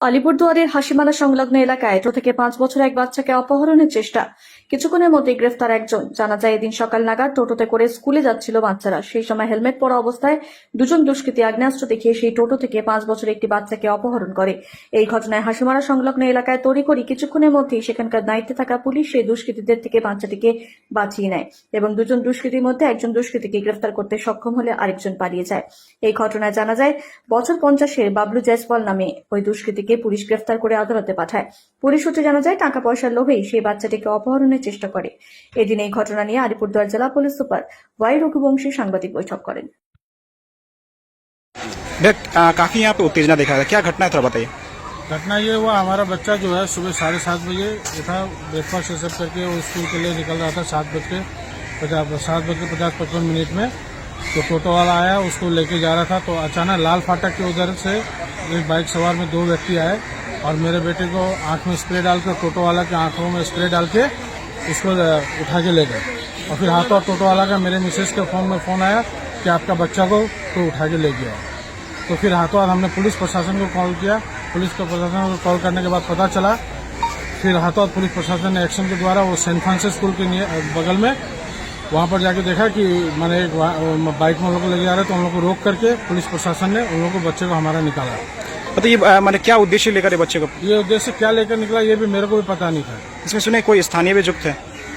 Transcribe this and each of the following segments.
আলিপুরদুয়ারের হাসিমালা সংলগ্ন এলাকায় টো থেকে পাঁচ বছর এক বাচ্চাকে অপহরণের চেষ্টা। কিছুক্ষণের মধ্যে গ্রেফতার একজন। জানা যায়, এদিন সকাল নাগাদ টোটোতে করে স্কুলে যাচ্ছিল বাচ্চারা। সেই সময় হেলমেট পরা অবস্থায় দুজন দুষ্কৃতী আগ্নেয়াস্ত্র দেখিয়ে সেই টোটো থেকে পাঁচ বছর একটি বাচ্চাকে অপহরণ করে। এই ঘটনায় হাসিমারা সংলগ্ন এলাকায় তড়িঘড়ি কিছুক্ষণের মধ্যেই সেখানকার দায়িত্বে থাকা পুলিশ সেই দুষ্কৃতীদের থেকে বাচ্চাটিকে বাঁচিয়ে নেয় এবং দুজন দুষ্কৃতীর মধ্যে একজন দুষ্কৃতীকে গ্রেফতার করতে সক্ষম হলে আরেকজন পালিয়ে যায়। এই ঘটনায় জানা যায়, বছর পঞ্চাশের বাবলু জয়সওয়াল নামে ওই দুষ্কৃতীকে পুলিশ গ্রেফতার করে আদালতে পাঠায় পুলিশ সূত্রে জানা যায় টাকা পয়সার লোভেই সেই বাচ্চাটিকে অপহরণের চেষ্টা করে এদিন এই ঘটনা নিয়ে আলিপুরদুয়ার জেলা পুলিশ সুপার ওয়াই রঘুবংশী সাংবাদিক বৈঠক করেন भैया आ, काफी यहाँ पे उत्तेजना देखा गया क्या घटना है थोड़ा बताइए घटना ये हुआ हमारा बच्चा जो है सुबह साढ़े सात बजे उठा ब्रेकफास्ट ये सब करके वो स्कूल के लिए निकल रहा था सात बज के पचास सात बज के पचास पचपन मिनट में तो टोटो वाला आया, उसको लेके जा रहा था तो अचानक लाल फाटक के उधर से एक बाइक सवार में दो व्यक्ति आए और मेरे बेटे को आँख में स्प्रे डाल के टोटो वाला के आँखों में स्प्रे डाल के उसको उठा के ले गए। और फिर हाथों टोटो वाला का मेरे मिसेज के फ़ोन में फ़ोन आया कि आपका बच्चा को तो उठा के ले गया। तो फिर हाथों हाथ हमने पुलिस प्रशासन को कॉल किया। पुलिस को प्रशासन को कॉल करने के बाद पता चला, फिर हाथों हाथ पुलिस प्रशासन ने एक्शन के द्वारा वो सेंट फ्रांसिस स्कूल के बगल में वहाँ पर जाके देखा कि मैंने एक बाइक में उन लोग को लेके जा रहे तो उन लोग को रोक करके पुलिस प्रशासन ने उन लोग को बच्चे को हमारा निकाला। मतलब ये मैंने क्या उद्देश्य लेकर ये बच्चे को ये उद्देश्य क्या लेकर निकला ये भी मेरे को भी पता नहीं था। इसमें सुने कोई स्थानीय भी युक्त है?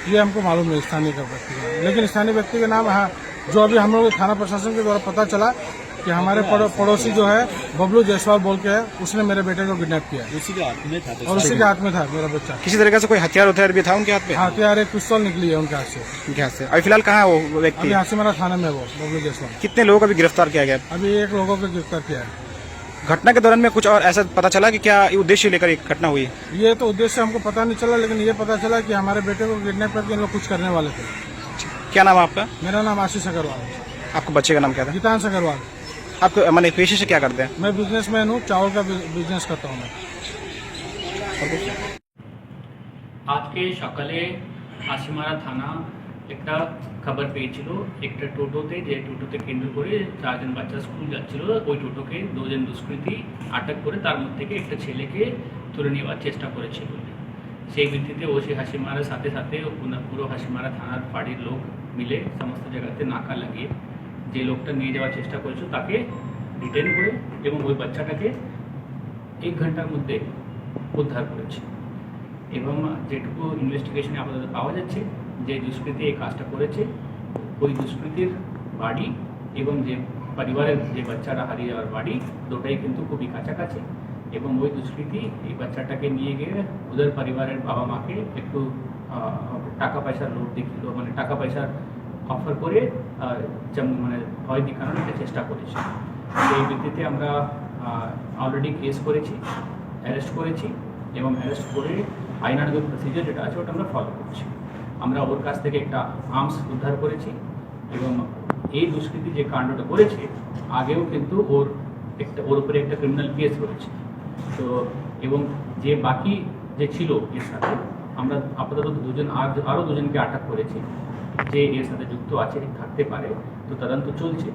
ये हमको मालूम है स्थानीय व्यक्ति का लेकिन स्थानीय व्यक्ति का नाम हाँ जो अभी हम लोग थाना प्रशासन के द्वारा पता चला कि हमारे पड़ोसी जो है बबलू जायसवाल बोल के है उसने मेरे बेटे को किडनैप किया। उसी के हाथ में था और उसी के हाथ में था मेरा बच्चा। किसी तरीके से कोई हथियार उथियार भी था उनके हाथ पे? हथियार एक पिस्तौल निकली है उनके हाथ से। उनके हाथ से। अभी फ़िलहाल कहाँ है वो व्यक्ति? अभी हासीमारा थाने में वो बबलू जायसवाल। कितने लोगों को भी गिरफ़्तार किया गया? अभी एक लोगों को गिरफ़्तार किया है। घटना के दौरान में कुछ और ऐसा पता चला कि क्या उद्देश्य लेकर ये घटना हुई? ये तो उद्देश्य हमको पता नहीं चला लेकिन ये पता चला कि हमारे बेटे को किडनैप करके इन लोग कुछ करने वाले थे। क्या नाम है आपका? मेरा नाम आशीष अग्रवाल है। आपको बच्चे का नाम क्या था? गीतांश अग्रवाल। आप मैंने पेशे से क्या करते हैं मैं बिजनेसमैन हूँ चावल का बिजनेस करता हूँ मैं আজকে সকালে হাসিমারা থানা একটা খবর পেয়েছিল একটা টোটোতে যে টোটোতে কেন্দ্র করে চারজন বাচ্চা স্কুল যাচ্ছিল ওই টোটোকে দুজন দুষ্কৃতী আটক করে তার মধ্যে থেকে একটা ছেলেকে তুলে নেওয়ার চেষ্টা করেছে বলে সেই ভিত্তিতে ওসি হাসিমারার সাথে সাথে পুনা- পুরো হাসিমারা থানার বাড়ির লোক মিলে সমস্ত জায়গাতে নাকা লাগিয়ে যে লোকটা নিয়ে যাওয়ার চেষ্টা করেছিল তাকে ডিটেন করে এবং ওই বাচ্চাটাকে এক ঘণ্টার মধ্যে উদ্ধার করেছে। এবং যেটুকু ইনভেস্টিগেশনে আপাতত পাওয়া যাচ্ছে, যে দুষ্কৃতী এই কাজটা করেছে, ওই দুষ্কৃতির বাড়ি এবং যে পরিবারের যে বাচ্চারা হারিয়ে যাওয়ার বাড়ি, দুটাই কিন্তু খুবই কাছাকাছি। এবং ওই দুষ্কৃতী এই বাচ্চাটাকে নিয়ে গিয়ে ওদের পরিবারের বাবা মাকে একটু টাকা পয়সার লোভ দেখিল মানে টাকা পয়সার অফার করে যেমন মানে ভয় দেখানোর একটা চেষ্টা করেছে। এই ভিত্তিতে আমরা অলরেডি কেস করেছি অ্যারেস্ট করেছি এবং অ্যারেস্ট করে আইনানুগ প্রসিজার যেটা আছে ওটা আমরা ফলো করছি। আমরা ওর কাছ থেকে একটা আর্মস উদ্ধার করেছি এবং এই দুষ্কৃতি যে কাণ্ডটা করেছে, আগেও কিন্তু ওর একটা, ওর উপরে একটা ক্রিমিনাল কেস রয়েছে। তো এবং যে বাকি যে ছিল এর সাথে আমরা আপাতত দুজন আর আরও দুজনকে আটক করেছি। যে এর সাথে যুক্ত আছে থাকতে পারে, তো তদন্ত চলছে।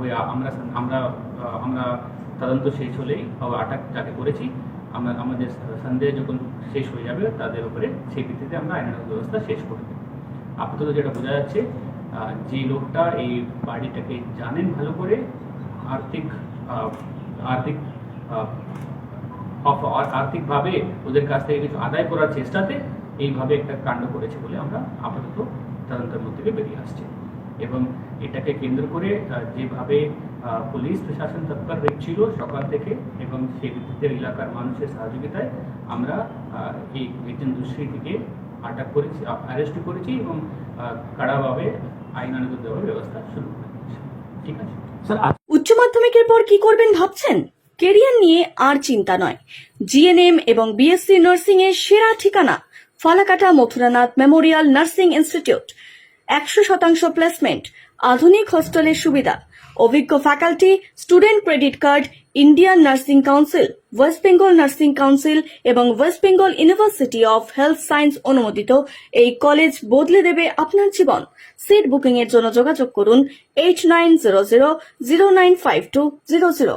ওই আমরা আমরা আমরা তদন্ত শেষ হলেই আটক যাকে করেছি, আমরা, আমাদের সন্দেহ যখন শেষ হয়ে যাবে, তাদের উপরে সেই ভিত্তিতে আমরা আইনানুগ ব্যবস্থা শেষ করে দেবো। আপাতত যেটা বোঝা যাচ্ছে যে লোকটা এই বাড়িটাকে জানেন ভালো করে, আর্থিক আর্থিক আর্থিকভাবে ওদের কাছ থেকে কিছু আদায় করার চেষ্টাতে এইভাবে একটা কাণ্ড করেছে বলে আমরা আপাতত তদন্তের মধ্যে থেকে বেরিয়ে আসছি। এবং এটাকে কেন্দ্র করে আহ, যেভাবে আহ, পুলিশ প্রশাসন তৎপর ছিল সকাল থেকে এবং সেই ভিত্তিতে এলাকার মানুষের সহযোগিতায় আমরা এই একজন দুষ্কৃতীকে আটক করেছি অ্যারেস্ট করেছি এবং আহ, কড়াভাবে আইনানুগ দেওয়ার ব্যবস্থা শুরু করেছি ঠিক আছে? উচ্চ মাধ্যমিকের পর কি করবেন ভাবছেন? কেরিয়ার নিয়ে আর চিন্তা নয়। জিএনএম এবং বিএসসি নার্সিং এর সেরা ঠিকানা Falakata Mathuranath memorial nursing institute. একশো শতাংশ প্লেসমেন্ট, আধুনিক হোস্টেলের সুবিধা। অভিজ্ঞ faculty, student credit card, Indian nursing council, west Bengal nursing council এবং west Bengal university of health science অনুমোদিত এই কলেজ বদলে দেবে আপনার জীবন। সিট বুকিং এর জন্য যোগাযোগ করুন, eight nine zero zero zero nine five two zero zero.